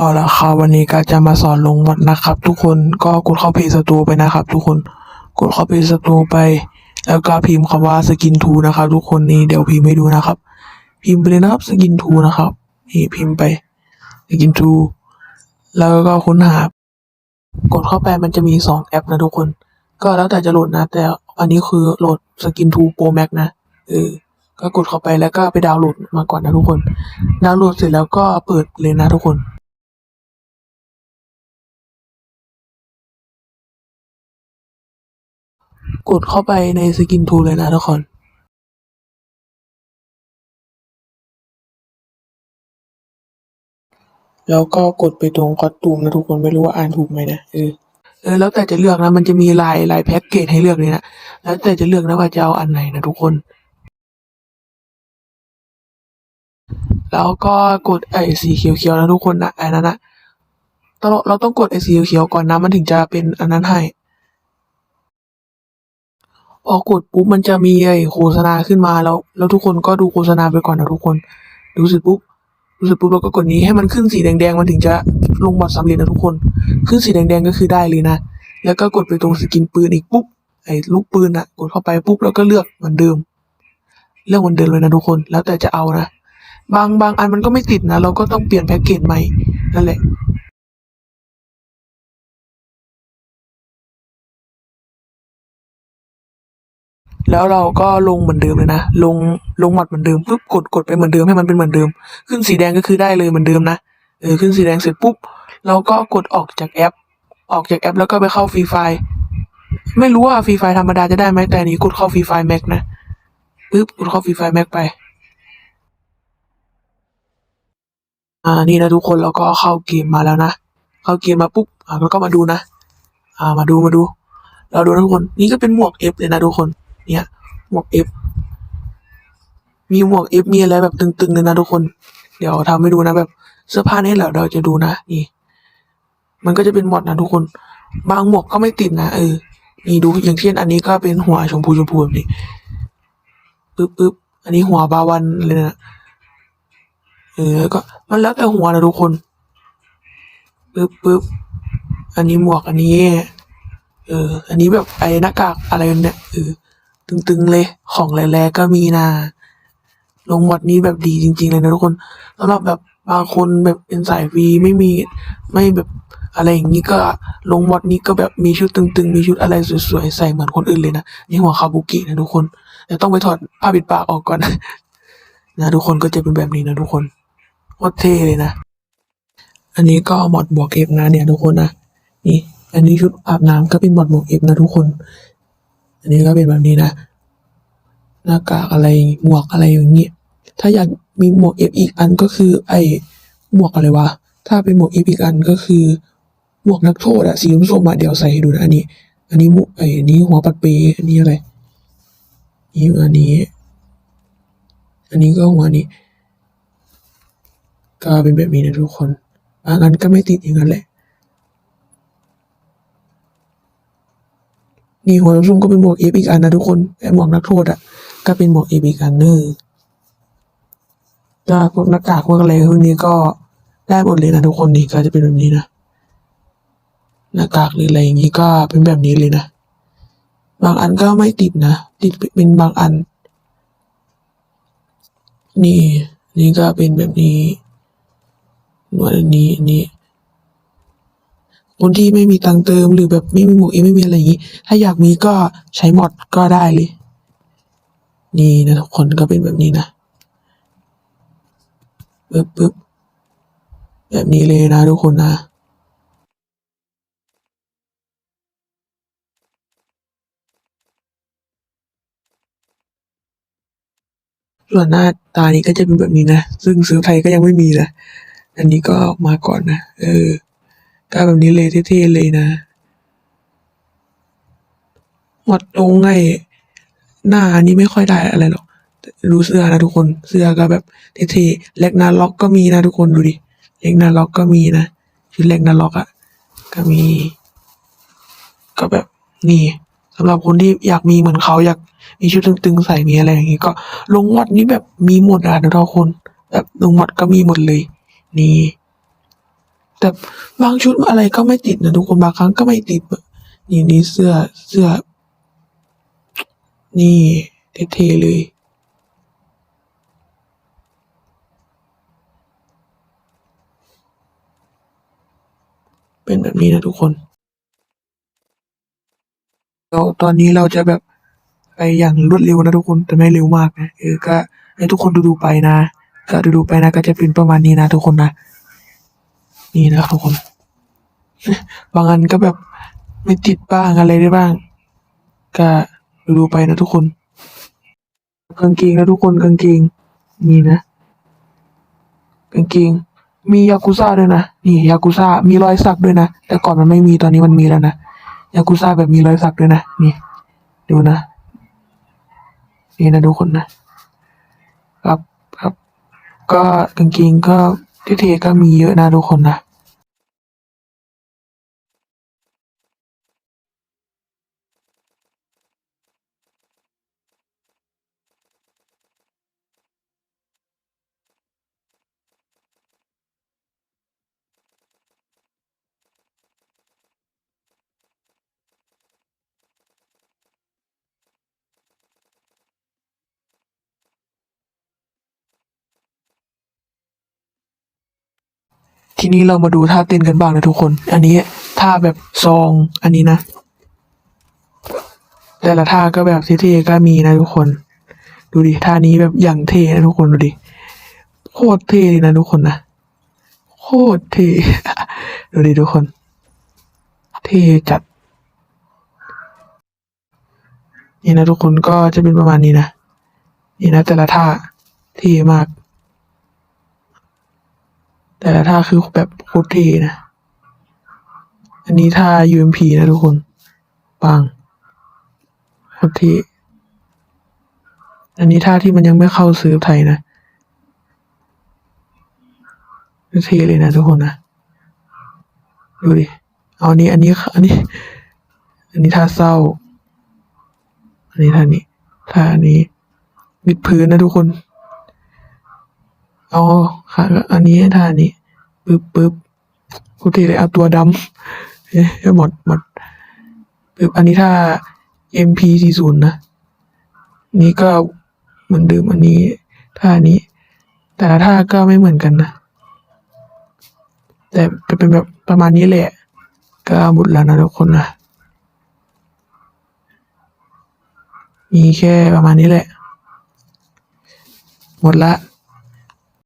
เอาละครับวันนี้ก็จะมาสอนลงมอดนะครับ ทุกคนก็กดเข้าเพจสตูไปนะครับ ทุกคนกดเข้าเพจสตูไป แล้วก็พิมพ์คำว่าสกินทูนะครับ ทุกคนนี่เดี๋ยวพิมพ์ให้ดูนะครับ พิมพ์ไปเลยนะครับสกินทูนะครับนี่พิมพ์ไปสกินทูแล้วก็ค้นหากดเข้าไปมันจะมีสองแอปนะทุกคน ก็แล้วแต่จะโหลดนะ แต่อันนี้คือโหลดสกินทูโปรแม็กนะเออก็กดเข้าไปแล้วก็ไปดาวน์โหลดมาก่อนนะทุกคน ดาวน์โหลดเสร็จแล้วก็เปิดเลยนะทุกคน กดเข้าไปในสกินทูเลยนะทุกคนแล้วก็กดไปตรงคอสตูมนะทุกคนไม่รู้ว่าอ่านถูกไหมนะเออเออแล้วแต่จะเลือกนะมันจะมีลายลายแพ็กเกจให้เลือกเลยนะแล้วแต่จะเลือกนะว่าจะเอาอันไหนนะทุกคน แล้วก็กดไอ้สีเขียวๆนะทุกคนนะไอ้นั้นนะต้องเราต้องกดไอ้สีเขียวๆก่อนนะมันถึงจะเป็นอันนั้นให้ พอกดปุ๊บมันจะมีไอ้โฆษณาขึ้นมาแล้ว แล้วทุกคนก็ดูโฆษณาไปก่อนนะทุกคนดูเสร็จปุ๊บดูเสร็จปุ๊บเราก็กดนี้ให้มันขึ้นสีแดงๆมันถึงจะลงบอทสำเร็จนะทุกคน ขึ้นสีแดงๆก็คือได้เลยนะ แล้วก็กดไปตรงสกินปืนอีกปุ๊บไอ้ลูกปืนอะกดเข้าไปปุ๊บแล้วก็เลือกเหมือนเดิม เลือกเหมือนเดิมเลยนะทุกคนแล้วแต่จะเอานะบางบางอันมันก็ไม่ติดนะ เราก็ต้องเปลี่ยนแพ็กเกจใหม่นั่นแหละ แล้วเราก็ลงเหมือนเดิมเลยนะ ลงลงหมัดเหมือนเดิมปุ๊บกดกดไปเหมือนเดิมให้มันเป็นเหมือนเดิม ขึ้นสีแดงก็คือได้เลยเหมือนเดิมนะเออขึ้นสีแดงเสร็จปุ๊บเราก็กดออกจากแอป ออกจากแอป แล้วก็ไปเข้าฟรีไฟไม่รู้ว่าฟรีไฟธรรมดาจะได้ไหมแต่นี้กดเข้าฟรีไฟแม็กนะปุ๊บกดเข้าฟรีไฟแม็กไป อ่านี่นะทุกคนเราก็เข้าเกมมาแล้วนะเข้าเกมมาปุ๊บอ่าเราก็มาดูนะ อ่ามาดูมาดู เราดูนะทุกคนนี่ก็เป็นหมวกเอฟเลยนะทุกคน เนี่ยหมวกเอฟมีหมวกเอฟมีอะไรแบบตึงๆเลยนะทุกคน เดี๋ยวทำให้ดูนะแบบเสื้อผ้านี่แหละเราจะดูนะนี่ มันก็จะเป็นหมดนะทุกคน บางหมวกก็ไม่ติดนะเออนี่ดูอย่างเช่นอันนี้ก็เป็นหัวชมพูชมพูแบบนี้ปึ๊บปึ๊บอันนี้หัวบาวันเลยนะเออก็มันแล้วแต่หัวนะทุกคนปึ๊บปึ๊บอันนี้หมวกอันนี้ เออ อันนี้แบบไอ้หน้ากากอะไรเนี่ยเออ ตึงๆเลยของแรงๆก็มีนะลงหมดนี้แบบดีจริง ๆ เลยนะทุกคนสำหรับแบบบางคนแบบเป็นสายฟรีไม่มีไม่แบบอะไรอย่างนี้ก็ลงหมดนี้ก็แบบมีชุดตึงๆ มีชุดอะไรสวยๆใส่เหมือนคนอื่นเลยนะนี่หัวคาบุกินะทุกคนแต่ต้องไปถอดผ้าปิดปากออกก่อนนะทุกคนก็จะเป็นแบบนี้นะทุกคนโคตรเท่เลยนะ อันนี้ก็หมดบวกเอฟนะเนี่ยทุกคนนะนี่ อันนี้ชุดอาบน้ำก็เป็นหมดบวกเอฟนะทุกคน อันนี้ก็เป็นแบบนี้นะหน้ากากอะไรหมวกอะไรอย่างเงี้ยถ้าอยากมีหมวกเอฟอีกอันก็คือ ไอหมวกอะไรวะถ้าเป็นหมวกเอฟอีกอันก็คือหมวกนักโทษอะสีส้มๆอะเดี๋ยวใส่ให้ดูนะอันนี้ อันนี้หมวกไออันนี้หัวปัดเปย์อันนี้อะไรนี่อันนี้ อันนี้ก็หัวนี้ ก็เป็นแบบนี้นะทุกคนบางอันก็ไม่ติดอย่างนั้นแหละ นี่หัวน้ำส้มก็เป็นหมวกเอฟอีกอันนะทุกคนแต่หมวกนักโทษอะก็เป็นหมวกเอฟอีกอันเนอร์ก็พวกหน้ากากพวกอะไรพวกนี้ก็ได้หมดเลยนะทุกคนนี่ก็จะเป็นแบบนี้นะหน้ากากหรืออะไรอย่างนี้ก็เป็นแบบนี้เลยนะ บางอันก็ไม่ติดนะ ติดเป็นบางอัน นี่ นี่ก็เป็นแบบนี้หนวดอันนี้อันนี้ คนที่ไม่มีตังเติมหรือแบบไม่มีหมวกเองไม่มีอะไรอย่างนี้ถ้าอยากมีก็ใช้มอดก็ได้เลย นี่นะทุกคนก็เป็นแบบนี้นะปึ๊บปึ๊บแบบนี้เลยนะทุกคนนะส่วนหน้าตานี้ก็จะเป็นแบบนี้นะ ซึ่งซื้อไทยก็ยังไม่มีนะ อันนี้ก็มาก่อนนะ เออ ก็แบบนี้เลยเท่ๆเลยนะหมดตรงไงหน้านี้ไม่ค่อยได้อะไรหรอกดูเสื้อนะทุกคน เสื้อก็แบบเท่ๆเล็กนาล็อกก็มีนะทุกคนดูดิเล็กนาล็อกก็มีนะชุดเล็กนาล็อกอะ่ะก็มี ก็แบบนี่สำหรับคนที่อยากมีเหมือนเขาอยากมีชุดตึงๆใส่มีอะไรอย่างงี้ก็ลงวัดนี้แบบมีหมดอะนะทุกคน แบบลงวัดก็มีหมดเลย นี่ แต่บางชุดอะไรก็ไม่ติดนะทุกคนบางครั้งก็ไม่ติดอะนี่นี่เสื้อเสื้อ นี่เท่ๆเลยเป็นแบบนี้นะทุกคนเราตอนนี้เราจะแบบไปอย่างรวดเร็วนะทุกคน แต่ไม่เร็วมากนะเออก็ให้ทุกคนดูดูๆไปนะ ก็ดูดูๆไปนะ ก็จะเป็นประมาณนี้นะทุกคนนะ นี่นะทุกคนบางอันก็แบบไม่ติดบ้างอะไรได้บ้าง ก็ดูไปนะทุกคน กางเกงนะทุกคนกางเกง นี่นะกางเกงมียากุซ่าด้วยนะ นี่ยากุซ่ามีรอยสักด้วยนะ แต่ก่อนมันไม่มีตอนนี้มันมีแล้วนะยากุซ่าแบบมีรอยสักด้วยนะ นี่ ดูนะ นี่นะทุกคนนะครับครับ ก็กางเกงก็ ที่เทก็มีเยอะนะทุกคนนะ ทีนี้เรามาดูท่าเต้นกันบ้างนะทุกคน อันนี้ท่าแบบซองอันนี้นะ แต่ละท่าก็แบบเท่ๆก็มีนะทุกคน ดูดิท่านี้แบบอย่างเท่นะทุกคนดูดิโคตรเท่เลยนะทุกคนนะโคตรเท่ดูดิทุกคน เท่จัด นี่นะทุกคนก็จะเป็นประมาณนี้นะนี่นะแต่ละท่าเท่มาก แต่ละท่าคือแบบโคตรเท่นะ อันนี้ท่า UMP นะทุกคนปังโคตรเท่อันนี้ท่าที่มันยังไม่เข้าซื้อไทยนะเท่เลยนะทุกคนนะ ดูดิ เอาอันนี้อันนี้ อันนี้ อันนี้ท่าเศร้า อันนี้ท่านี้ ท่านี้มิดพื้นนะทุกคน เอาค่ะอันนี้ท่านี้ปึ๊บปึ๊บกูทีเลยเอาตัวดำเอ๊ะหมดหมดปึ๊บอันนี้ท่า MP สี่ศูนย์นะ นี่ก็เหมือนเดิมอันนี้ท่านี้ แต่ละท่าก็ไม่เหมือนกันนะ แต่จะเป็นแบบประมาณนี้แหละ ก็หมดแล้วนะทุกคนนะมีแค่ประมาณนี้แหละ หมดละ